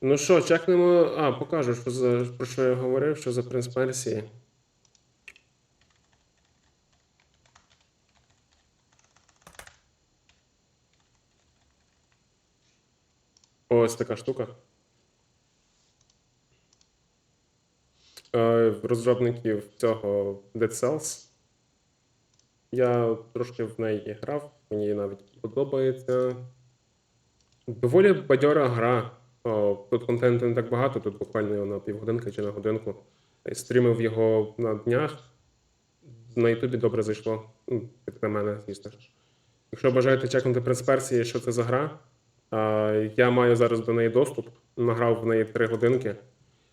Ну що, чекнемо. А, покажу, що за, про що я говорив, що за принц Персії. Ось така штука. Е, розробників цього Dead Cells. Я трошки в неї грав, мені навіть подобається. Доволі бадьора гра. Тут контенту не так багато, тут буквально на півгодинки чи на годинку. Стрімив його на днях. На Ютубі добре зайшло. Ну, як на мене, звісно. Якщо бажаєте чекнути Принц Персії, що це за гра, я маю зараз до неї доступ. Награв в неї 3 годинки.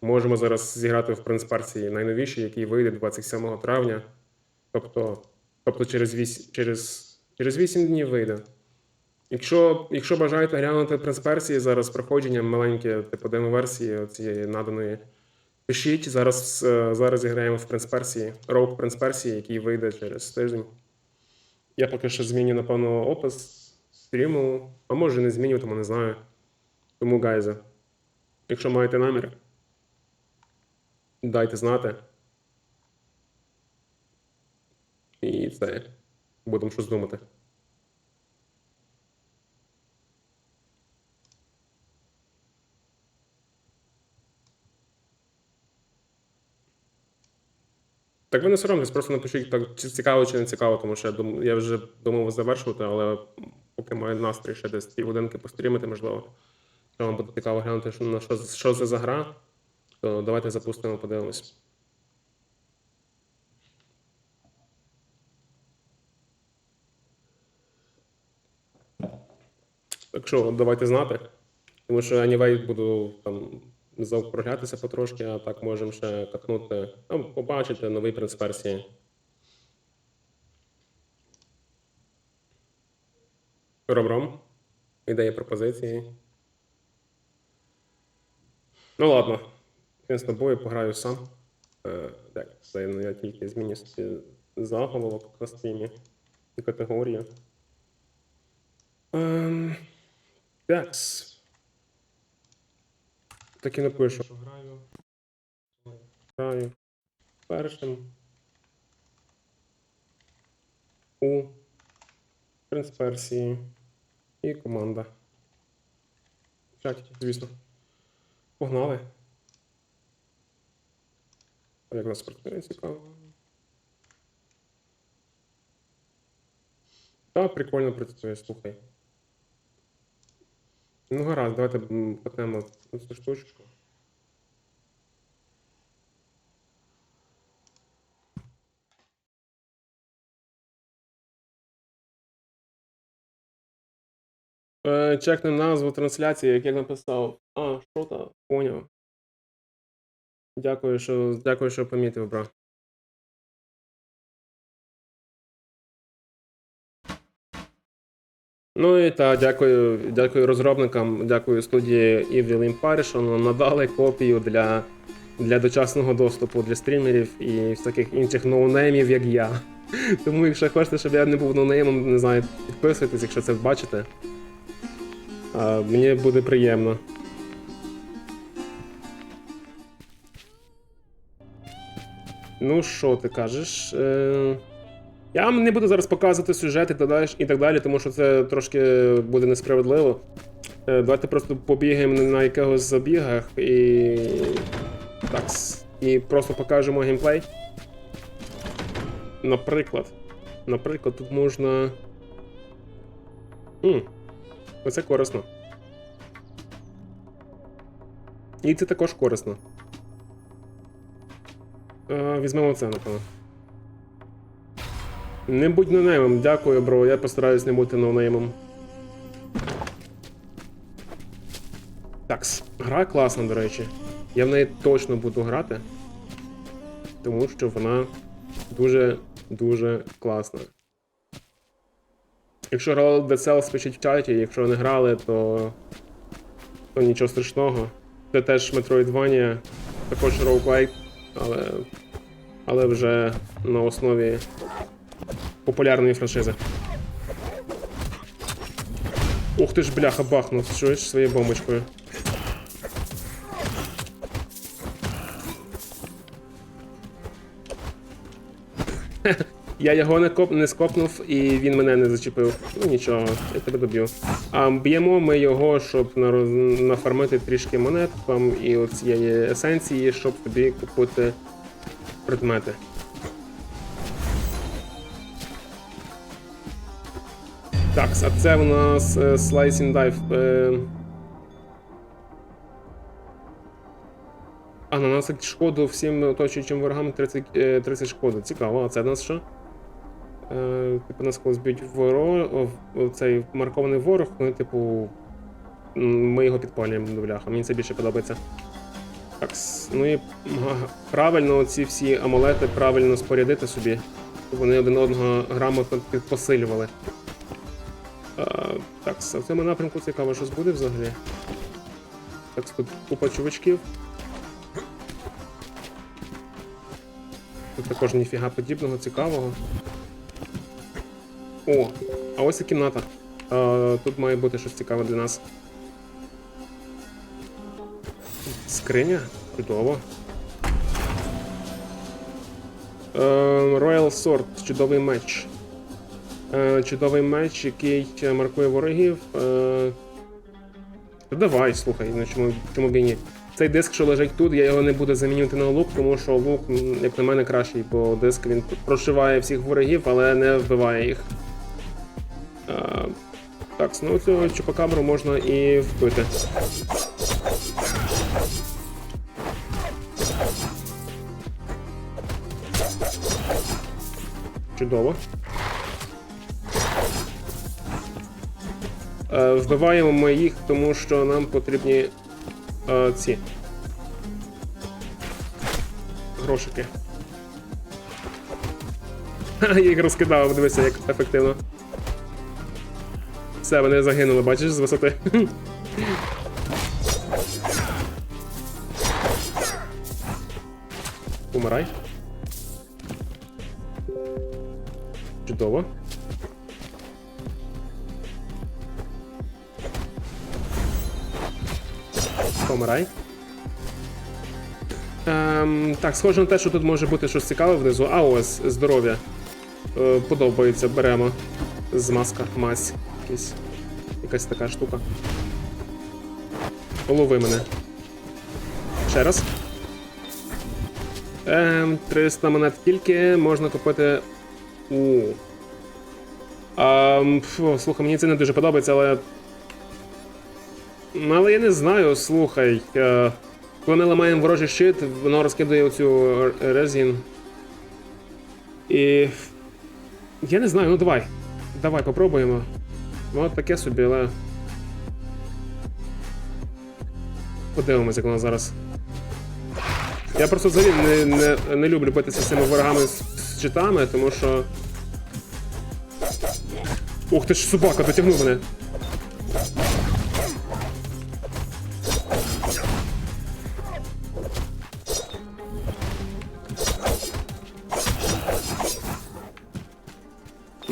Можемо зараз зіграти в Принц Персії найновіший, який вийде 27 травня. Тобто, тобто через 8, через, через 8 днів вийде. Якщо, якщо бажаєте глянути Принц Персії зараз проходження маленьке, типу демо-версії цієї наданої, пишіть. Зараз, е, зараз зіграємо в Принц Персії, Роук Принц Персії, який вийде через тиждень. Я поки що зміню, напевно, опис стріму, а може не змінюватиму, не знаю. Тому, гайзе, якщо маєте намір, дайте знати. І це будемо щось думати. Так ви не соромтесь, просто напишіть так, чи цікаво, чи не цікаво, тому що я, дум, я вже думав завершувати, але поки маю настрій ще десь дві годинки пострімити, можливо. Якщо вам буде цікаво глянути, що, на що, що це за гра, то давайте запустимо, подивимось. Так що, давайте знати. Тому що anyway буду там заокруглятися потрошки, а так можемо ще катнути. Там побачите новий принц версії. Ром-ром. Ідеї пропозиції. Ну ладно. Я з тобою пограю сам. Е, так, це я тільки зміню заголовок на стрімі і категорію. Ем, такс. Так і напишу. Граю. Граю. Першим. У. Принц Персії. І команда. Чаті, звісно. Погнали. А Як нас працює, цікаво. Та, прикольно працює, слухай. Ну, гаразд, давайте м, цю штучку. Е, чекни назву трансляції, як я написав. А, що там? Поняв. Дякую, що, дякую, що помітив, бро. Ну і так, дякую, дякую розробникам, дякую студії Evil Empire, що надали копію для, для дочасного доступу для стрімерів і всяких інших ноунеймів, як я. Тому, якщо хочете, щоб я не був ноунеймом, не знаю, підписуйтесь, якщо це бачите. А, мені буде приємно. Ну, що ти кажеш? Е... Я вам не буду зараз показувати сюжет і так далі, і так далі, тому що це трошки буде несправедливо. Е, Давайте просто побігаємо на якихось забігах і. Так. І просто покажемо геймплей. Наприклад. Наприклад, тут можна. Хм. Оце корисно. І це також корисно. Е, Візьмемо це, напевно. Не будь ноунеймом, дякую, бро. Я постараюсь не бути ноунеймом. Такс. Гра класна, до речі. Я в неї точно буду грати. Тому що вона дуже-дуже класна. Якщо грали Dead Cells, пишіть в чаті, якщо не грали, то. то нічого страшного. Це теж Metroidvania, також roguelike, але. але вже на основі популярної франшизи. Ух ти ж, бляха, бахнув, чуєш своєю бомбочкою. Я його не коп не скопнув і він мене не зачепив. Ну нічого, я тебе доб'ю. А б'ємо ми його, щоб нароз... нафармити трішки монет там і оцієї есенції, щоб тобі купити предмети. Так, а це в нас е, Slice and Dive. Е... А, наносить шкоду всім оточуючим ворогам 30, е, 30 шкоди. Цікаво, а це в нас що? Е, типу, нас коли зб'ють воро, цей маркований ворог, ну, типу, ми його підпалюємо до бляха. Мені це більше подобається. Так, ну і правильно ці всі амулети правильно спорядити собі, вони один одного грамотно підпосилювали. Так, в цьому напрямку цікаво, щось буде взагалі. Так, тут купа чувачків. Тут також ніфіга подібного, цікавого. О, а ось і кімната. Е, тут має бути щось цікаве для нас. Скриня? Чудово. Е, Royal Sword, чудовий меч. Е, чудовий меч, який е, маркує ворогів. Е, давай, слухай, ну чому, чому б і ні. Цей диск, що лежить тут, я його не буду замінювати на лук, тому що лук, як на мене, кращий, бо диск він прошиває всіх ворогів, але не вбиває їх. А, так, ну цього чупакабру можна і вбити. Чудово. Вбиваємо ми їх, тому що нам потрібні е, ці грошики. Я їх розкидав, дивися, як ефективно. Все, вони загинули, бачиш, з висоти. Умирай. Так, схоже на те, що тут може бути щось цікаве внизу. А ось здоров'я. Е, подобається, беремо. Змазка, мазь. Якась, якась така штука. Полови мене. Ще раз. Ем, 300 монет тільки можна купити. У. Ем, фу, слухай, мені це не дуже подобається, але. Ну, але я не знаю, слухай. Е, коли ми ламаємо ворожий щит, воно розкидає оцю резін. І. Я не знаю, ну давай. Давай, попробуємо. Ну, от таке собі, але. Подивимось, як воно зараз. Я просто взагалі не, не, не люблю битися з цими ворогами з, з щитами, тому що. Ух ти ж собака, дотягнув мене.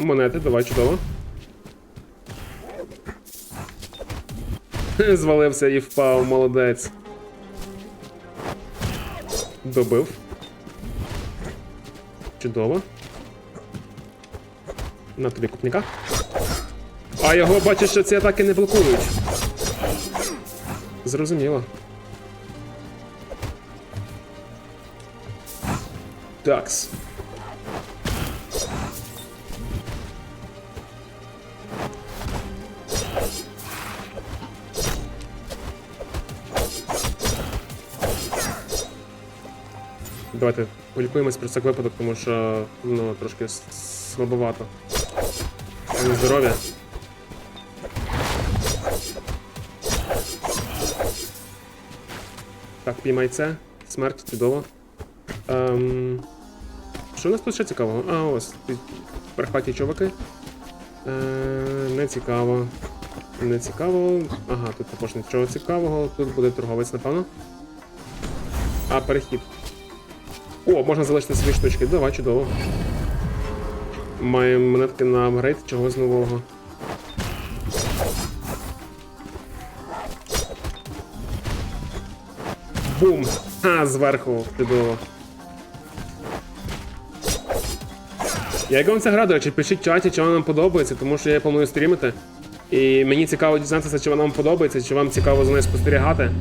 Монети, давай, чудово. Звалився і впав, молодець. Добив. Чудово. На тобі купника. А його бачиш, що ці атаки не блокують. Зрозуміло. Такс. Давайте полікуємось про всяк випадок, тому що ну, трошки слабовато. Здоров'я. Так, піймай це. Смерть, чудово. Ем... Що у нас тут ще цікавого? А, ось. ці Перхваті чуваки. Е, не цікаво. Не цікаво. Ага, тут також нічого цікавого. Тут буде торговець, напевно. А, перехід. О, можна залишити свої штучки. Давай, чудово. Маємо монетки на апгрейд чогось нового. Бум! Ха, зверху, чудово. Як вам ця гра, до речі, пишіть в чаті, чи вона вам подобається, тому що я планую стрімити. І мені цікаво дізнатися, чи вона вам подобається, чи вам цікаво за нею спостерігати.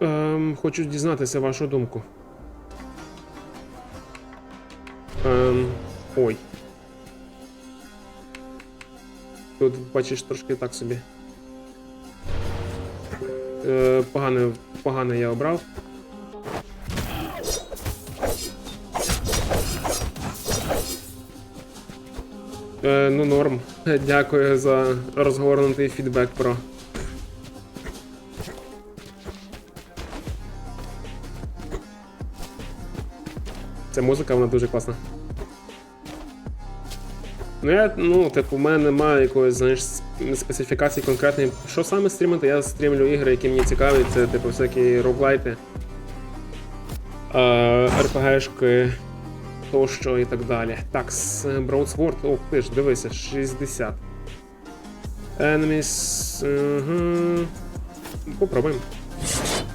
Ем, хочу дізнатися вашу думку. Ем, ой. Тут бачиш трошки так собі. Е, погане, погане я обрав. Е, ну, норм. Дякую за розгорнутий фідбек про. Ця музика, вона дуже класна. Ну, я, ну, типу, в мене немає якоїсь, знаєш, специфікації конкретної. Що саме стрімити? Я стрімлю ігри, які мені цікаві, це типу всякі роглайти, е, РПГшки, тощо і так далі. Так, Broadsword, ох ти ж, дивися, 60. Enemies. Угу. Попробуємо.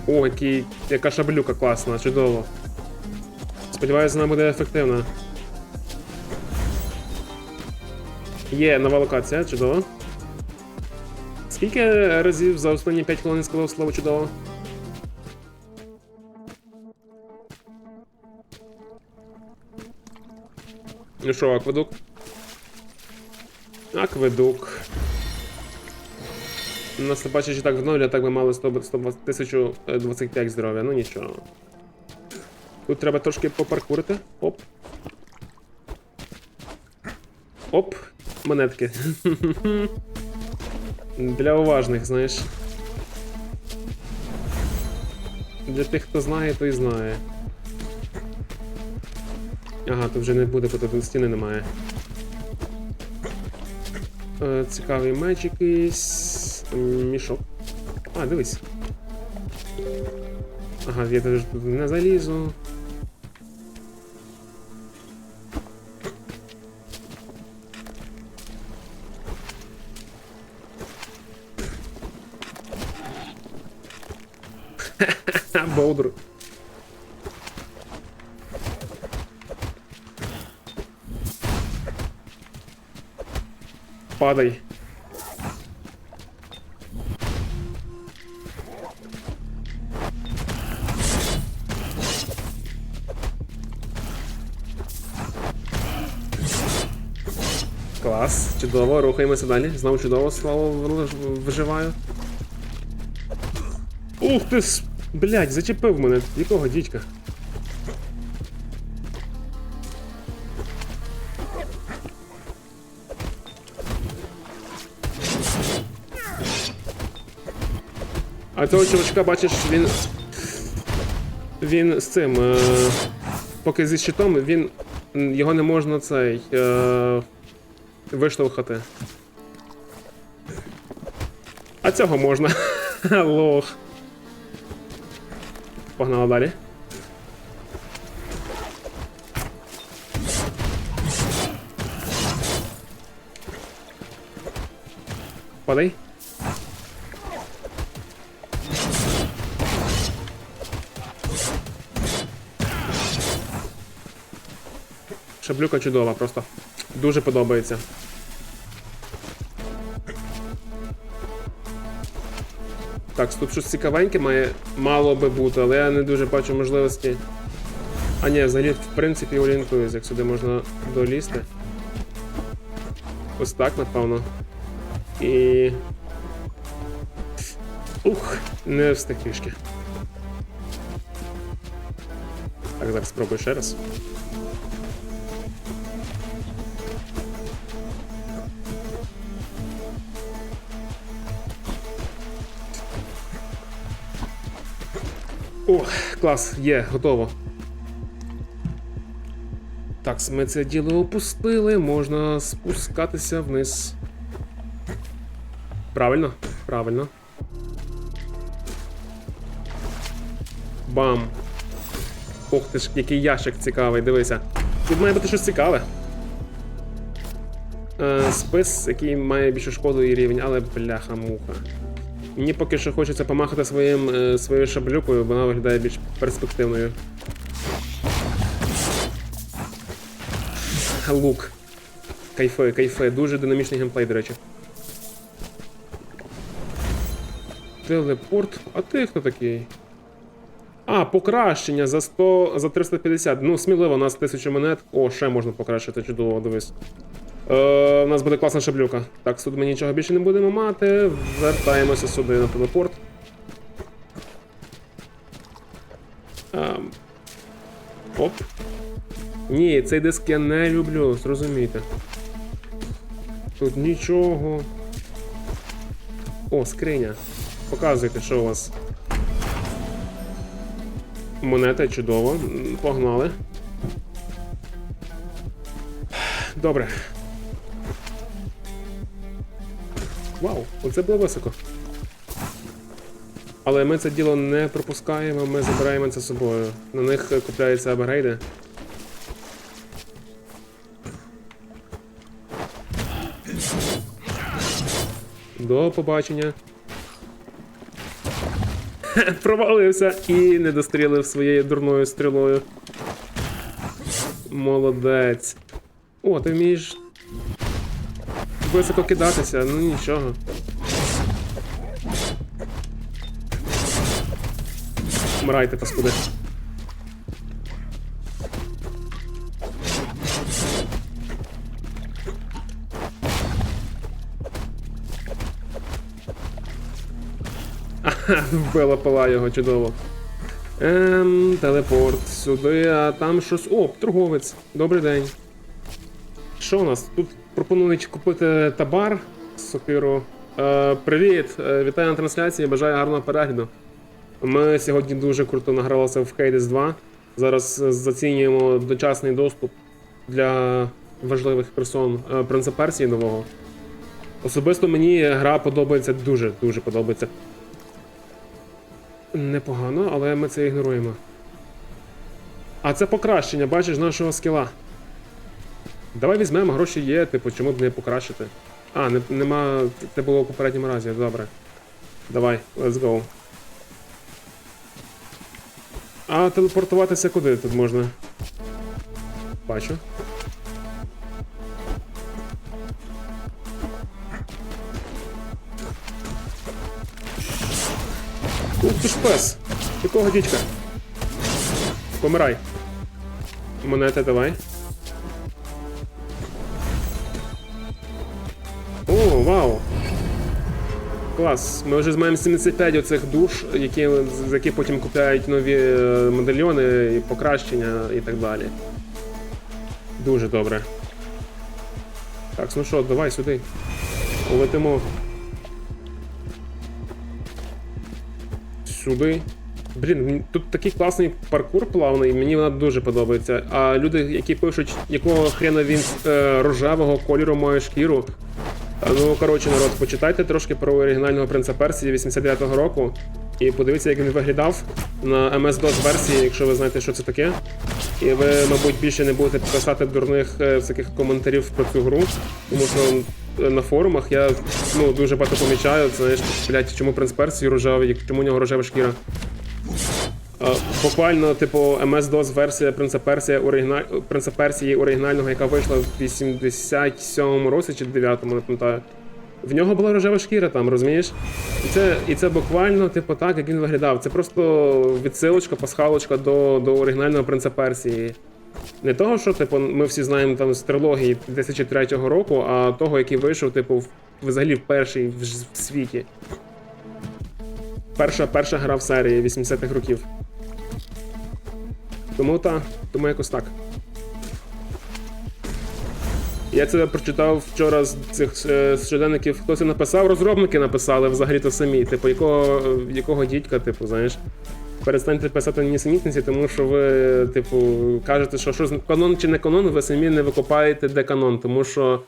О, який, яка шаблюка класна, чудово. Сподіваюся, вона буде ефективна. Є нова локація, чудово. Скільки разів за останні 5 хвилин сказав слово чудово? Ну що, акведук? Акведук. Нас не бачиш, так відновлює, так би мали 100, 120, 1025 здоров'я, ну нічого. Тут треба трошки попаркурити. Оп. Оп, монетки. Для уважних, знаєш. Для тих, хто знає, той знає. Ага, тут вже не буде, бо тут стіни немає. Е, цікавий меч якийсь. Мішок. А, дивись. Ага, я теж не залізу. Ха, Падай. Клас, чудово, рухаємося далі. Знову чудово, слава виживаю. Ух ти. Блять, зачепив мене. Якого дідька? А цього чувачка, бачиш, він. Він з цим. Е... Поки зі щитом, він. Його не можна цей. Е... Виштовхати. А цього можна. Лох. Погнали далі. Падай. Шаблюка чудова, просто дуже подобається. Так, тут щось цікавеньке має мало би бути, але я не дуже бачу можливості. А ні, взагалі, в принципі, орієнтуюсь, як сюди можна долізти. Ось так, напевно. І. Ух, не встиг трішки. Так, зараз спробую ще раз. О, клас, є, готово. Так, ми це діло опустили, можна спускатися вниз. Правильно? Правильно. Бам. Ох ти ж, який ящик цікавий, дивися. Тут має бути щось цікаве. Е, спис, який має більше шкоду і рівень, але бляха-муха. Мені поки що хочеться помахати своїм, е, своєю шаблюкою, вона виглядає більш перспективною. Лук. Кайфе, кайфе, Дуже динамічний геймплей, до речі. Телепорт. А ти хто такий? А, покращення за 100, за 350. Ну, сміливо, у нас 1000 монет. О, ще можна покращити, чудово, дивись. Е, у нас буде класна шаблюка. Так, тут ми нічого більше не будемо мати. Вертаємося сюди на телепорт. Ем. Оп. Ні, цей диск я не люблю, зрозумійте. Тут нічого. О, скриня. Показуйте, що у вас. Монета чудово. Погнали. Добре. Оце було високо. Але ми це діло не пропускаємо, ми забираємо це з собою. На них купляються апгрейди. До побачення. Провалився і не дострілив своєю дурною стрілою. Молодець. О, ти вмієш високо кидатися, ну нічого. Вмирайте, паскуди. Ага, вбила пила його, чудово. Ем, телепорт сюди, а там щось. О, торговець. Добрий день. Що у нас? Тут пропонують купити табар сокиру. Е, привіт! Е, вітаю на трансляції, бажаю гарного перегляду. Ми сьогодні дуже круто награлися в Hades 2. Зараз е, зацінюємо дочасний доступ для важливих персон е, принца Персії нового. Особисто мені гра подобається дуже, дуже подобається. Непогано, але ми це ігноруємо. А це покращення, бачиш, нашого скіла. Давай візьмемо, гроші є, типу, чому б не покращити. А, не, нема. Це було в попередньому разі, добре. Давай, let's go. А телепортуватися куди тут можна? Бачу. Ух ти ж пес! Якого дідька? Помирай. Монети давай. Клас. Ми вже маємо 75 оцих душ, які, з яких потім купляють нові е, медальйони і покращення і так далі. Дуже добре. Так, ну що, давай сюди. Летимо. Сюди. Блін, тут такий класний паркур плавний, мені вона дуже подобається. А люди, які пишуть, якого хрена він е, рожевого кольору має шкіру. Ну, коротше, народ, почитайте трошки про оригінального принца Персії 89-го року. І подивіться, як він виглядав на MS-DOS версії, якщо ви знаєте, що це таке. І ви, мабуть, більше не будете писати дурних е, всяких коментарів про цю гру, тому що е, на форумах я ну, дуже багато помічаю, знаєш, блядь, чому принц Персії рожевий, чому у нього рожева шкіра. Е, Буквально, типу, MS-DOS версія Принца Персія оригіналь... Принца Персії оригінального, яка вийшла в 87-му році чи 9-му, не пам'ятаю. В нього була рожева шкіра там, розумієш? І це, і це буквально, типу, так, як він виглядав. Це просто відсилочка, пасхалочка до, до оригінального принца Персії. Не того, що, типу, ми всі знаємо там з трилогії 2003 року, а того, який вийшов, типу, взагалі в перший в, світі. Перша, перша гра в серії 80-х років. Тому та, тому якось так. Я це прочитав вчора з цих е, щоденників. Хто це написав? Розробники написали взагалі-то самі. Типу, якого, якого дідька, типу, знаєш. Перестаньте писати нісенітниці, тому що ви, типу, кажете, що що канон чи не канон, ви самі не викопаєте де канон, тому що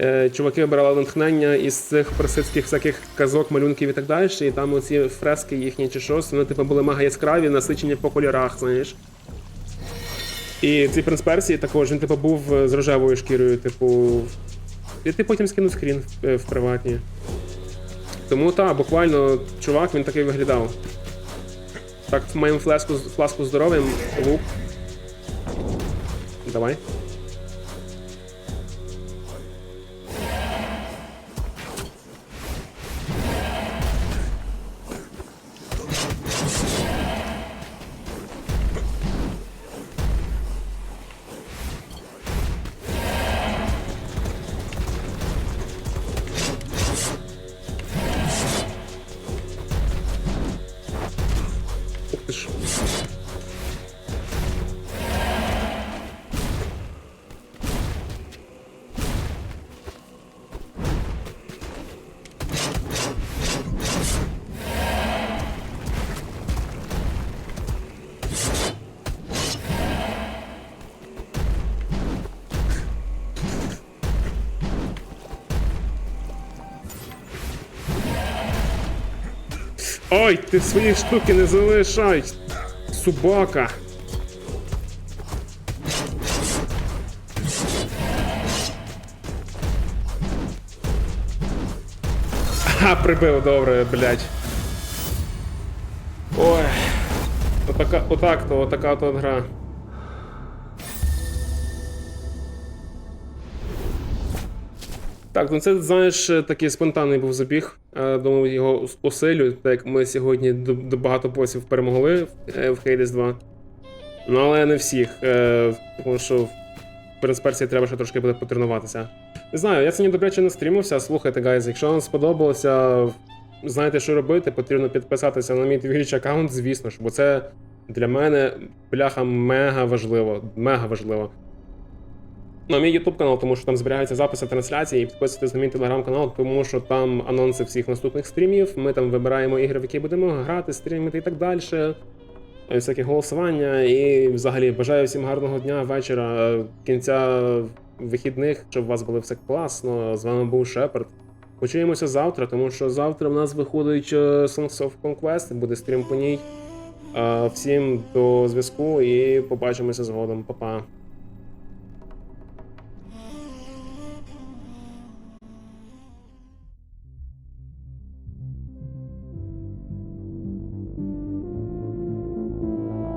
е, чуваки обирали натхнення із цих персидських всяких казок, малюнків і так далі, і там оці фрески їхні чи щось, вони типу були мега яскраві, насичені по кольорах, знаєш. І цей принц Персії також, він типу був е, з рожевою шкірою, типу. І ти потім скинув скрін в, е, в приватні. Тому так, буквально чувак він такий виглядав. Так, флеску, з- фласку з здоров'ям, лук. Давай. Ой, ти свої штуки не залишай! Собака! Ха, прибив, добре, блядь. Ой. Отака, отак то, отака то от гра. Так, ну це, знаєш, такий спонтанний був забіг. Е, Думав, його осилю, так як ми сьогодні до, багато босів перемогли в, е, Hades 2. Ну, але не всіх. е, Тому що в Принц Персії треба ще трошки буде потренуватися. Не знаю, я сьогодні добряче не стрімився. Слухайте, гайз, якщо вам сподобалося, знаєте, що робити, потрібно підписатися на мій Twitch аккаунт, звісно ж, бо це для мене бляха мега важливо. Мега важливо. На мій YouTube канал, тому що там зберігаються записи трансляції, і підписуйтесь на мій телеграм-канал, тому що там анонси всіх наступних стрімів. Ми там вибираємо ігри, в які будемо грати, стрімити і так далі. Всякі голосування. І взагалі бажаю всім гарного дня, вечора, кінця вихідних, щоб у вас було все класно. З вами був Шепард. Почуємося завтра, тому що завтра в нас виходить е, Songs of Conquest, буде стрім по ній. Е, Всім до зв'язку і побачимося згодом. Па-па.